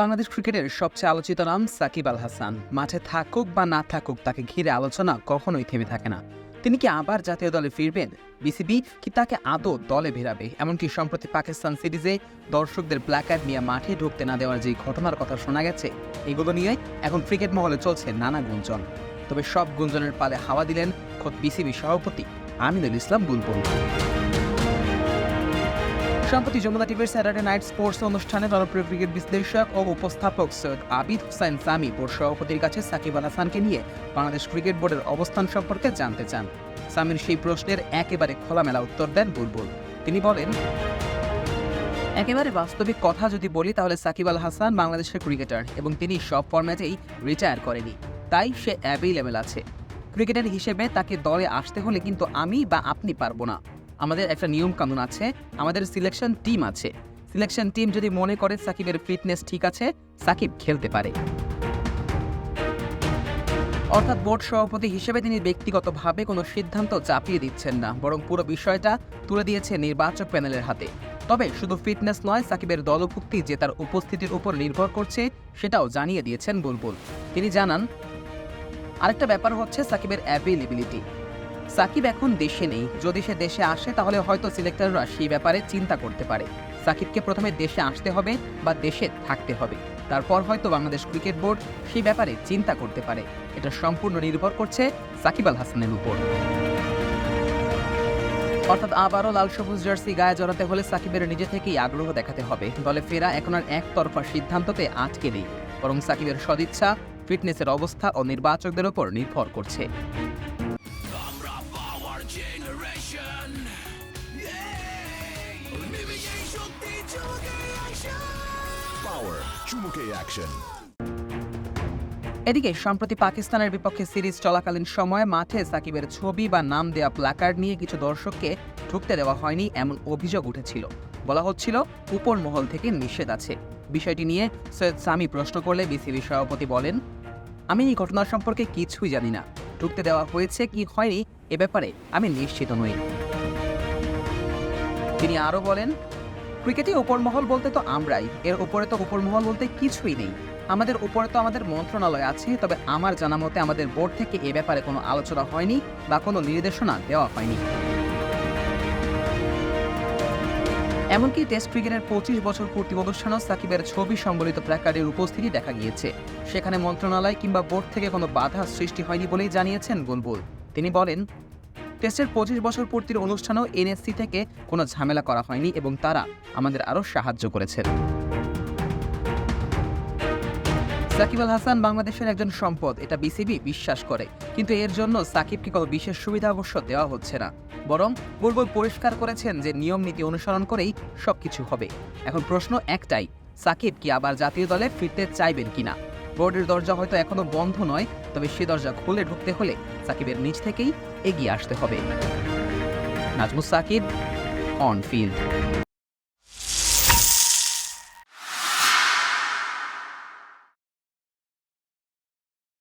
বাংলাদেশ ক্রিকেটের সবচেয়ে আলোচিত নাম সাকিব আল হাসান। মাঠে থাকুক বা না থাকুক, তাকে ঘিরে আলোচনা কখনোই থেমে থাকে না। তিনি কি আবার জাতীয় দলে ফিরবেন? বিসিবি কি তাকে আদৌ দলে ভেরাবে? এমনকি সম্প্রতি পাকিস্তান সিরিজে দর্শকদের প্ল্যাকার্ড নিয়ে মাঠে ঢুকতে না দেওয়ার যে ঘটনার কথা শোনা গেছে, এগুলো নিয়ে এখন ক্রিকেট মহলে চলছে নানা গুঞ্জন। তবে সব গুঞ্জনের পালে হাওয়া দিলেন খোদ বিসিবি সভাপতি আমিনুল ইসলাম বুলবুল। সম্প্রতি যমুনা টিভির স্যাটারডে নাইট স্পোর্টস অনুষ্ঠানে জনপ্রিয় ক্রিকেট বিশ্লেষক ও উপস্থাপক সৈয়দ আবিদ হুসাইন সামি বোর্ড সভাপতির কাছে সাকিব আল হাসানকে নিয়ে বাংলাদেশ ক্রিকেট বোর্ডের অবস্থান সম্পর্কে জানতে চান। সামির সেই প্রশ্নের একেবারে খোলামেলা উত্তর দেন বুলবুল। তিনি বলেন, একেবারে বাস্তবিক কথা যদি বলি, তাহলে সাকিব আল হাসান বাংলাদেশের ক্রিকেটার এবং তিনি সব ফরম্যাটেই রিটায়ার করেনি। তাই সে অ্যাভেলেবেল আছে। ক্রিকেটার হিসেবে তাকে দলে আসতে হলে কিন্তু আমি বা আপনি পারব না। আমাদের একটা নিয়ম কানুন আছে, আমাদের সিলেকশন টিম আছে। সিলেকশন টিম যদি মনে করে সাকিবের ফিটনেস ঠিক আছে, সাকিব খেলতে পারে। অর্থাৎ বোর্ড সভাপতি হিসেবে তিনি ব্যক্তিগতভাবে কোনো সিদ্ধান্ত চাপিয়ে দিচ্ছেন না, বরং পুরো বিষয়টা তুলে দিয়েছে নির্বাচক প্যানেলের হাতে। তবে শুধু ফিটনেস নয়, সাকিবের দলভুক্তি যে তার উপস্থিতির উপর নির্ভর করছে, সেটাও জানিয়ে দিয়েছেন বুলবুল। তিনি জানান, আরেকটা ব্যাপার হচ্ছে সাকিবের অ্যাভেলেবিলিটি সাকিব এখন দেশে নেই। যদি সে দেশে আসে, তাহলে হয়তো সিলেক্টররা সেই ব্যাপারে চিন্তা করতে পারে। সাকিবকে প্রথমে দেশে আসতে হবে বা দেশে থাকতে হবে। তারপর হয়তো বাংলাদেশ ক্রিকেট বোর্ড সেই ব্যাপারে চিন্তা করতে পারে। এটা সম্পূর্ণ নির্ভর করছে সাকিব আল হাসানের উপর। অর্থাৎ আবারও লাল সবুজ জার্সি গায়ে জড়াতে হলে সাকিবের নিজে থেকেই আগ্রহ দেখাতে হবে। দলে ফেরা এখন আর একতরফা সিদ্ধান্ততে আটকে নেই। বরং সাকিবের সদিচ্ছা, ফিটনেসের অবস্থা ও নির্বাচকদের উপর নির্ভর করছে। শক্তি চোখে Power চুমুকে অ্যাকশন এদিকে সম্প্রতি পাকিস্তানের বিপক্ষে সিরিজ চলাকালীন সময়ে মাঠে সাকিবের ছবি বা নাম দেওয়া প্ল্যাকার্ড নিয়ে কিছু দর্শককে ঢুকতে দেওয়া হয়নি এমন অভিযোগ উঠেছিল। বলা হচ্ছিল উপর মহল থেকে নিষেধ আছে। বিষয়টি নিয়ে সৈয়দ সামি প্রশ্ন করলে বিসিবি সভাপতি বলেন আমি এই ঘটনা সম্পর্কে কিছুই জানি না। ঢুকতে দেওয়া হয়েছে কি হয়নি এ ব্যাপারে আমি নিশ্চিত নই। তিনি আরও বলেন, ক্রিকেটে উপরমহল বলতে তো আমরাই। এর উপরে তো উপরমহল বলতে কিছুই নেই। আমাদের উপরে তো আমাদের মন্ত্রণালয় আছে, তবে আমার জানা মতে আমাদের বোর্ড থেকে এ ব্যাপারে কোনো আলোচনা হয়নি বা কোনো নির্দেশনা দেওয়া হয়নি। এমনকি টেস্ট ক্রিকেটের পঁচিশ বছর পূর্তি অনুষ্ঠানেও সাকিবের ছবি সম্বলিত প্ল্যাকার্ডের উপস্থিতি দেখা গিয়েছে। সেখানে মন্ত্রণালয় কিংবা বোর্ড থেকে কোনো বাধা সৃষ্টি হয়নি বলেই জানিয়েছেন বুলবুল। তিনি বলেন টেস্টের পঁচিশ বছর পূর্তির অনুষ্ঠানেও এনএসসি থেকে কোনো ঝামেলা করা হয়নি এবং তারা আমাদের আরও সাহায্য করেছেন। সাকিব আল হাসান বাংলাদেশের একজন সম্পদ, এটা বিসিবি বিশ্বাস করে। কিন্তু এর জন্য সাকিবকে কোনো বিশেষ সুবিধা অবশ্য দেওয়া হচ্ছে না। বরং বুলবুল পরিষ্কার করেছেন যে নিয়ম নীতি অনুসরণ করেই সবকিছু হবে। এখন প্রশ্ন একটাই, সাকিব কি আবার জাতীয় দলে ফিরতে চাইবেন কিনা? বোর্ডের দরজা হয়তো এখনও বন্ধ নয়, তবে সে দরজা খুলে ঢুকতে হলে সাকিবের নিচ থেকেই এগিয়ে আসতে হবে। Najmus Shakib on field